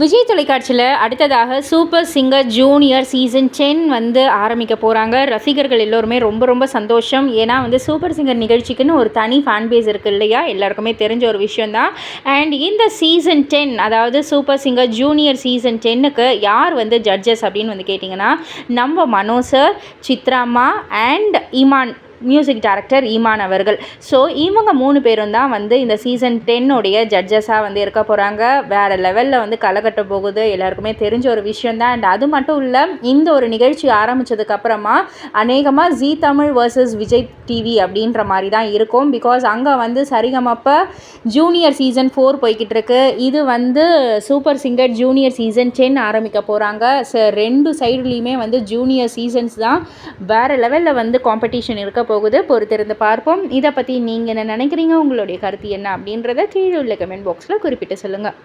விஜய் தொலைக்காட்சியில் அடுத்ததாக super singer junior season ten வந்து ஆரம்பிக்க போகிறாங்க ரசிகர்கள் எல்லோருமே ரொம்ப ரொம்ப சந்தோஷம். ஏன்னா வந்து சூப்பர் சிங்கர் நிகழ்ச்சிக்குன்னு ஒரு தனி ஃபேன் பேஸ் இருக்குது இல்லையா? எல்லாருக்குமே தெரிஞ்ச ஒரு விஷயந்தான் அண்ட் இந்த சீசன் டென் அதாவது சூப்பர் சிங்கர் ஜூனியர் சீசன் டென்னுக்கு யார் வந்து ஜட்ஜஸ் அப்படின்னு வந்து கேட்டிங்கன்னா நம்ம Mano sir Chitramma and Imman. Music director Imman அவர்கள். ஸோ இவங்க மூணு பேரும் தான் வந்து இந்த சீசன் டென்னுடைய ஜட்ஜஸாக வந்து இருக்க போகிறாங்க வேறு லெவலில் வந்து களைகட்ட போகுது. எல்லாருக்குமே தெரிஞ்ச ஒரு விஷயம் தான். அண்ட் அது மட்டும் இல்லை இந்த ஒரு நிகழ்ச்சி ஆரம்பித்ததுக்கப்புறமா அநேகமாக ஜீ தமிழ் வர்சஸ் விஜய் டிவி அப்படின்ற மாதிரி தான் இருக்கும். பிகாஸ் அங்கே வந்து சரிகமப்ப ஜூனியர் சீசன் ஃபோர் போய்கிட்டு இருக்கு. இது வந்து super singer junior season ten ஆரம்பிக்க போகிறாங்க ஸோ ரெண்டு சைடுலேயுமே வந்து ஜூனியர் சீசன்ஸ் தான். வேறு லெவலில் வந்து காம்படிஷன் இருக்க போகுது. பொறுத்திருந்து பார்ப்போம். இதை பற்றி நீங்கள் என்ன நினைக்கிறீங்க? உங்களுடைய கருத்து என்ன அப்படின்றத கீழே உள்ள கமெண்ட் பாக்ஸில் குறிப்பிட்டு சொல்லுங்கள்